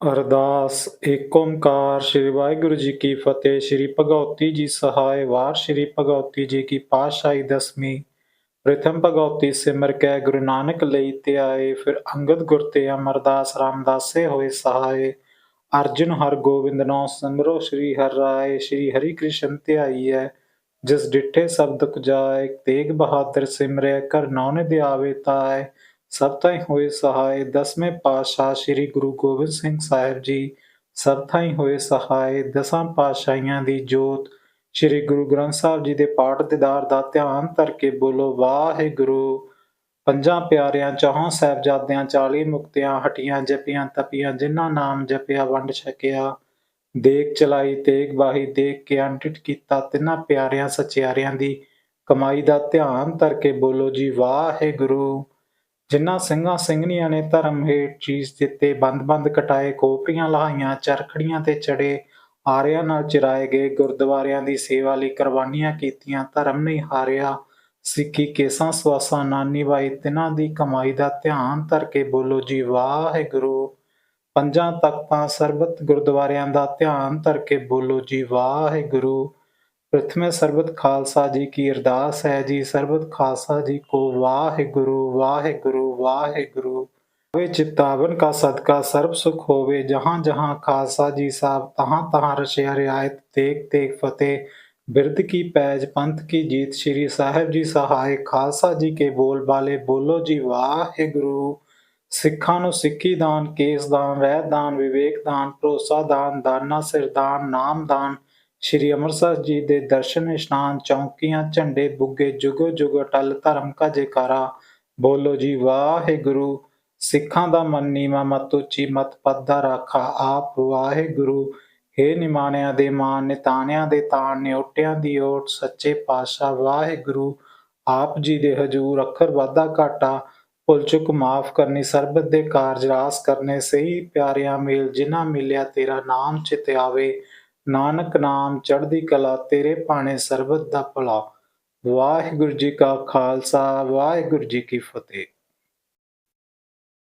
ਅਰਦਾਸ, ਏਕ ਓੰਕਾਰ ਸ੍ਰੀ ਵਾਹਿਗੁਰੂ ਜੀ ਕੀ ਫਤਿਹ, ਸ੍ਰੀ ਭਗਉਤੀ ਜੀ ਸਹਾਇ ਵਾਰ, ਸ੍ਰੀ ਭਗਉਤੀ ਜੀ ਕੀ ਪਾਤਸ਼ਾਹੀ ਦਸਵੀਂ। ਪ੍ਰਥਮ ਭਗਉਤੀ ਸਿਮਰ ਕੈ, ਗੁਰੂ ਨਾਨਕ ਲਈ ਤੇ ਆਏ, ਫਿਰ ਅੰਗਦ ਗੁਰ ਤੇ ਅਮਰਦਾਸ ਰਾਮਦਾਸੇ ਹੋਏ ਸਹਾਇ ਅਰਜੁਨ ਹਰ ਗੋਬਿੰਦ ਨੋ ਸਿਮਰੋ, ਸ੍ਰੀ ਹਰਿ ਰਾਏ, ਸ੍ਰੀ ਹਰਿ ਕ੍ਰਿਸ਼ਨ ਧਿਆਈਐ। ਜਿਸ ਡਿਠੇ ਸ਼ਬਦ ਕੁਜਾਏ ਤੇਗ ਬਹਾਦਰ ਸਿਮਰੈ ਕਰ ਨੌ ਨਿਧ ਆਵੇ ਤਾਏ ਸਭ ਥਾਈ ਹੋਏ ਸਹਾਇ ਦਸਵੇਂ ਪਾਤਸ਼ਾਹ ਸ੍ਰੀ ਗੁਰੂ ਗੋਬਿੰਦ ਸਿੰਘ ਸਾਹਿਬ ਜੀ, ਸਭ ਥਾਈ ਹੋਏ ਸਹਾਇ ਦਸਾਂ ਪਾਤਸ਼ਾਹੀਆਂ ਦੀ ਜੋਤ। ਸ੍ਰੀ ਗੁਰੂ ਗ੍ਰੰਥ ਸਾਹਿਬ ਜੀ ਦੇ ਪਾਠ ਦਿਦਾਰ ਦਾ ਧਿਆਨ ਧਰ ਕੇ ਬੋਲੋ, ਵਾਹਿਗੁਰੂ। ਪੰਜਾਂ ਪਿਆਰਿਆਂ, ਚੌਹਾਂ ਸਾਹਿਬਜ਼ਾਦਿਆਂ 40 ਮੁਕਤਿਆਂ, ਹਟੀਆਂ ਜਪੀਆਂ, ਤਪੀਆਂ, ਜਿਨ੍ਹਾਂ ਨਾਮ ਜਪਿਆ, ਵੰਡ ਛਕਿਆ। ਦੇਖ ਚਲਾਈ, ਤੇਗ ਬਾਹੀ, ਦੇਖ ਕੇ ਅੰਟਿਟ ਕੀਤਾ। ਤਿੰਨਾਂ ਪਿਆਰਿਆਂ, ਸਚਿਆਰਿਆਂ ਦੀ ਕਮਾਈ ਦਾ ਧਿਆਨ ਧਰ ਕੇ ਬੋਲੋ ਜੀ, ਵਾਹਿਗੁਰੂ। ਜਿਨ੍ਹਾਂ ਸਿੰਘਾਂ ਸਿੰਘਣੀਆਂ ਨੇ ਧਰਮ ਹੇਠ ਚੀਜ਼ ਦਿੱਤੇ ਬੰਦ-ਬੰਦ ਕਟਾਏ, ਕੋਪਰੀਆਂ ਲਹਾਈਆਂ ਚਰਖੜੀਆਂ ਤੇ ਚੜੇ, ਆਰਿਆਂ ਨਾਲ ਚਿਰਾਏ ਗਏ, ਗੁਰਦੁਆਰਿਆਂ ਦੀ ਸੇਵਾ ਲਈ ਕੁਰਬਾਨੀਆਂ ਕੀਤੀਆਂ, ਧਰਮ ਨਹੀਂ ਹਾਰਿਆ, ਸਿੱਖੀ ਕੇਸਾਂ ਸਵਾਸਾਂ, ਨਾਨੀ ਬਾਈ ਤਿਨਾਂ ਦੀ ਕਮਾਈ ਦਾ ਧਿਆਨ ਧਰ ਕੇ ਬੋਲੋ ਜੀ, ਵਾਹਿਗੁਰੂ। ਪੰਜਾਂ ਤਖਤਾਂ ਸਰਬਤ ਗੁਰਦੁਆਰਿਆਂ ਦਾ ਧਿਆਨ ਧਰ ਕੇ ਬੋਲੋ ਜੀ, ਵਾਹਿਗੁਰੂ। ਪ੍ਰਥਮੇ ਸਰਬਤ ਖਾਲਸਾ ਜੀ ਕੀ ਅਰਦਾਸ ਹੈ ਜੀ। ਸਰਬਤ ਖਾਲਸਾ ਜੀ ਕੋ ਵਾਹਿਗੁਰੂ ਵਾਹਿਗੁਰੂ ਵਾਹਿਗੁਰੂ। ਵੇ ਚਿਤਾਵਨ ਕਾ ਸਦਕਾ, ਸਰਬ ਸੁਖ ਹੋਵੇ। ਜਹਾਂ ਜਹਾਂ ਖਾਲਸਾ ਜੀ ਸਾਹਿਬ, ਤਹਾਂ ਤਹਾਂ ਰਸ਼ਿਆ ਰਿਆਇਤ ਤੇਗ ਤੇਗ ਫਤਿਹ। ਬਿਰਧ ਕੀ ਪੈਜ, ਪੰਥ ਕੀ ਜੀਤ, ਸ੍ਰੀ ਸਾਹਿਬ ਜੀ ਸਹਾਇ। ਖਾਲਸਾ ਜੀ ਕੇ ਬੋਲ ਬਾਲੇ, ਬੋਲੋ ਜੀ ਵਾਹਿਗੁਰੂ। ਸਿੱਖਾਂ ਨੂੰ ਸਿੱਖੀ ਦਾਨ, ਕੇਸ ਦਾਨ ਰਹਿ ਦਾਨ, ਵਿਵੇਕ ਦਾਨ, ਭਰੋਸਾ ਦਾਨ, ਦਾਨਾ ਸਿਰ ਦਾਨ, ਨਾਮ ਦਾਨ ਸ਼੍ਰੀ ਅੰਮ੍ਰਿਤਸਰ ਜੀ ਦੇ ਦਰਸ਼ਨ ਇਸ਼ਨਾਨ, ਚੌਂਕੀਆਂ, ਝੰਡੇ, ਬੁੱਗੇ, ਜੁਗੋ ਜੁਗ ਅਟਲ ਧਰਮ ਕਾ ਜੇਕਾਰਾ। ਬੋਲੋ ਜੀ, ਵਾਹਿਗੁਰੂ, ਸਿੱਖਾਂ ਦਾ ਮਨ ਨੀਵਾ ਮਤ ਉੱਚੀ ਮਤ ਪਦ ਰਾਖਾ ਆਪ। ਵਾਹਿਗੁਰੂ, ਹੇ ਨਿਮਾਣਿਆਂ ਦੇ ਮਾਨ, ਨਿਤਾਣਿਆਂ ਦੇ ਤਾਣ, ਨਿਉਟਿਆਂ ਦੀ ਓਟ, ਸੱਚੇ ਪਾਤਸ਼ਾਹ, ਵਾਹਿਗੁਰੂ, ਆਪ ਜੀ ਦੇ ਹਜੂਰ, ਅੱਖਰ ਵਾਧਾ ਘਾਟਾ। ਭੁੱਲ ਚੁੱਕ, ਮਾਫ ਕਰਨੀ, ਸਰਬਤ ਦੇ ਕਾਰਜ ਰਾਸ ਕਰਨੇ, ਸਹੀ ਪਿਆਰਿਆਂ ਮੇਲ, ਜਿਨ੍ਹਾਂ ਮਿਲਿਆ ਤੇਰਾ ਨਾਮ ਚਿਤ ਆਵੇ। ਨਾਨਕ ਨਾਮ ਚੜ੍ਹਦੀ ਕਲਾ, ਤੇਰੇ ਭਾਣੇ ਸਰਬਤ ਦਾ ਭਲਾ। ਵਾਹਿਗੁਰੂ ਜੀ ਕਾ ਖਾਲਸਾ, ਵਾਹਿਗੁਰੂ ਜੀ ਕੀ ਫਤਿਹ।